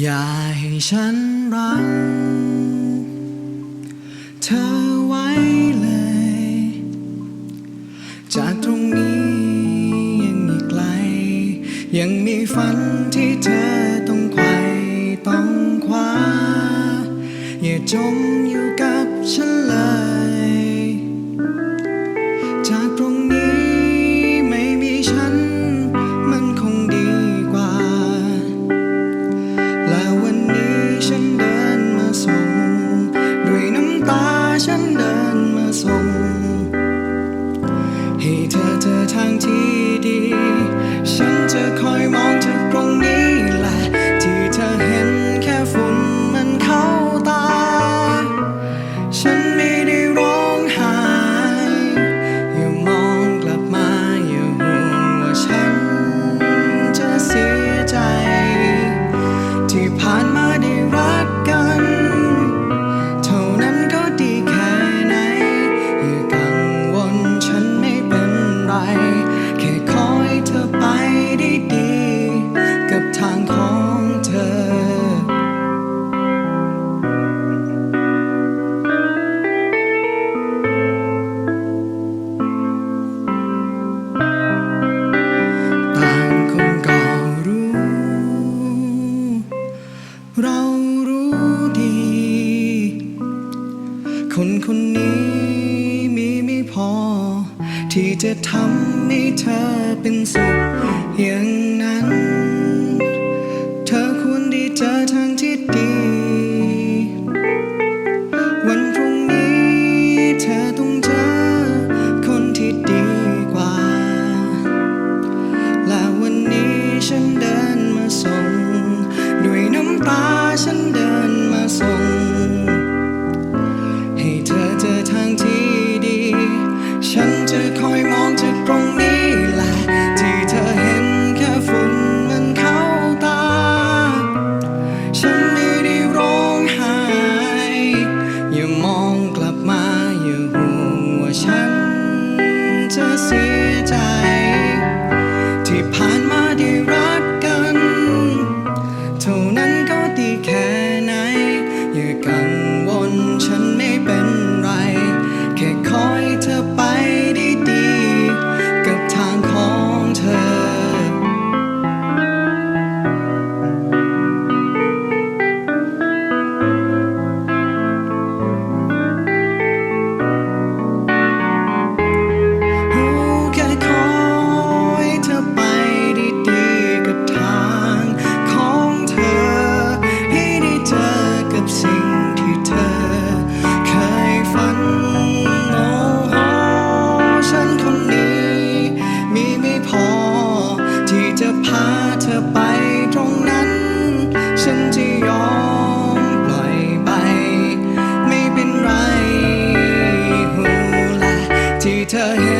อย่าให้ฉันรักเธอไว้เลย จากตรงนี้ยังอีกไกล ยังมีฝันที่เธอต้องไขว่ต้องคว้า อย่าจมอยู่กับฉันเลย ฉันเดิน คนคนนี้มีไม่พอ ที่จะทำให้เธอเป็นสุขอย่าง ฉันจะเสียใจ ที่ผ่านมาได้รักกัน เท่านั้น tell him.